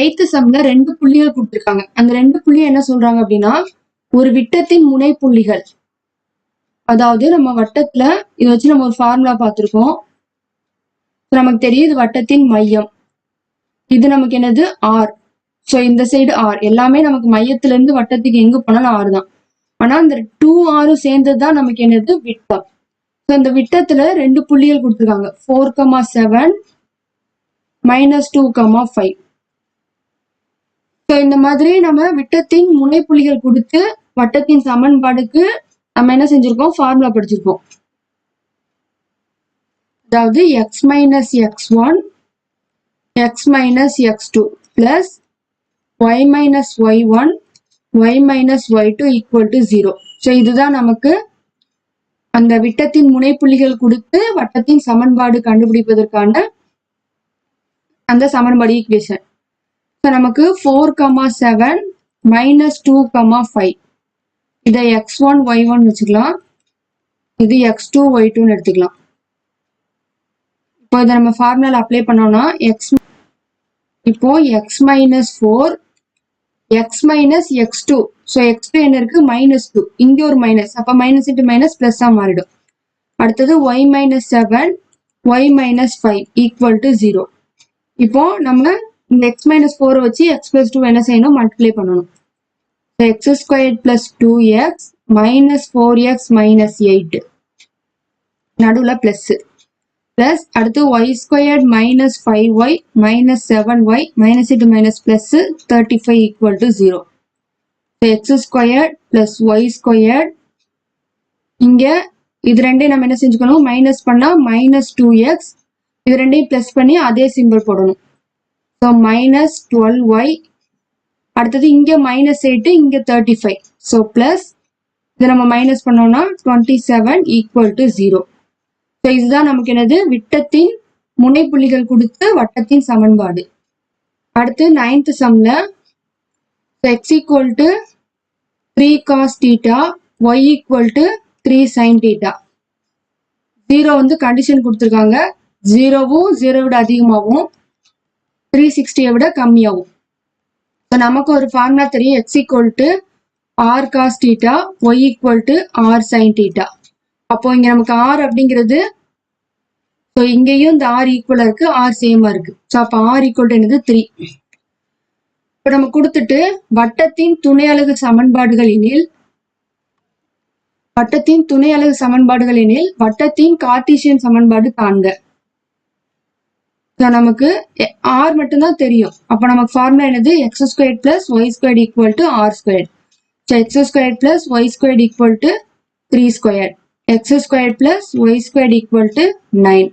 Eighth சம்ல ரெண்டு புள்ளிகள் கொடுத்துருக்காங்க. அந்த ரெண்டு புள்ளி என்ன சொல்றாங்க அப்படின்னா ஒரு விட்டத்தின் முனை புள்ளிகள். அதாவது நம்ம வட்டத்துல இதை வச்சு நம்ம ஒரு ஃபார்முலா பார்த்துருக்கோம். நமக்கு தெரியும் இது வட்டத்தின் மையம். இது நமக்கு என்னது? ஆர் ஸோ இந்த சைடு ஆர் எல்லாமே நமக்கு மையத்துல இருந்து வட்டத்துக்கு எங்க போனாலும் ஆறு தான். ஆனா அந்த டூ ஆறும் சேர்ந்தது தான் நமக்கு என்னது? விட்டம். ஸோ இந்த விட்டத்துல ரெண்டு புள்ளிகள் கொடுத்துருக்காங்க. Four comma seven minus two comma five so இந்த மாதிரி நம்ம விட்டத்தின் முனைப்புள்ளிகள் கொடுத்து வட்டத்தின் சமன்பாடுக்கு நம்ம என்ன செஞ்சிருக்கோம்? ஃபார்முலா படிச்சிருக்கோம். அதாவது x minus x one x minus x two plus y minus y one y minus y two equal to zero so இதுதான் நமக்கு அந்த விட்டத்தின் முனைப்புள்ளிகள் கொடுத்து வட்டத்தின் சமன்பாடு கண்டுபிடிப்பதற்கான அந்த சமன்பாடு ஈக்குவேஷன் ஸோ நமக்கு four comma seven minus two comma five இதை எக்ஸ் ஒன் ஒய் ஒன் வச்சுக்கலாம். இது எக்ஸ் டூ ஒய் டூன்னு எடுத்துக்கலாம். இப்போ இதை நம்ம ஃபார்முலா அப்ளை பண்ணோம்னா எக்ஸ் இப்போ x minus four x minus x two so x two என்ன இருக்கு? மைனஸ் டூ இங்கே ஒரு மைனஸ் அப்போ மைனஸ் இன்ட்டு மைனஸ் ப்ளஸ்ஸாக மாறிடும். அடுத்தது y minus seven y minus five equal to zero இப்போ நம்ம எக்ஸ் மைனஸ் ஃபோரை வச்சு எக்ஸ் பிளஸ் டூ என்ன செய்யணும்? மல்டிப்ளை பண்ணணும். X square plus two x minus four x minus eight நடுவில் ப்ளஸ் பிளஸ் அடுத்து y squared minus five y minus seven y minus into minus plus thirty five equal to zero x squared plus y squared இங்கே இது ரெண்டையும் நம்ம என்ன செஞ்சுக்கணும்? Minus பண்ணால் minus two X இது ரெண்டையும் ப்ளஸ் பண்ணி அதே சிம்பிள் போடணும். ஸோ மைனஸ் டுவெல் ஒய் அடுத்தது இங்கே மைனஸ் எயிட்டு இங்கே தேர்ட்டி ஃபைவ் ஸோ ப்ளஸ் இதை நம்ம மைனஸ் பண்ணோம்னா twenty seven equal to zero so இதுதான் நமக்கு என்னது? விட்டத்தின் முனைப்புள்ளிகள் கொடுத்து வட்டத்தின் சமன்பாடு. அடுத்து ninth சம்ல x equal to three cos theta y equal to three sin theta zero வந்து கண்டிஷன் கொடுத்துருக்காங்க. ஜீரோவும் ஜீரோ விட அதிகமாகவும் த்ரீ சிக்ஸ்டியை விட கம்மியாகும். ஸோ நமக்கு ஒரு ஃபார்முலா தெரியும். X equal to r cos theta y equal to r sin theta அப்போ இங்க நமக்கு ஆர் அப்படிங்கிறது ஸோ இங்கேயும் இந்த ஆர் ஈக்குவலா இருக்கு ஆர் சேமா இருக்கு. ஸோ அப்போ ஆர் ஈக்குவல் என்னது? த்ரீ இப்போ நம்ம கொடுத்துட்டு வட்டத்தின் துணை அலகு சமன்பாடுகள் எனில் வட்டத்தின் துணை அலகு சமன்பாடுகள் எனில் வட்டத்தின் கார்டீசியன் சமன்பாடு காண்க. நமக்கு ஆர் மட்டும்தான் தெரியும். அப்போ நமக்கு ஃபார்முலா என்னது? X square plus y square equal to r square so x square plus y square equal to three square x square plus y square equal to nine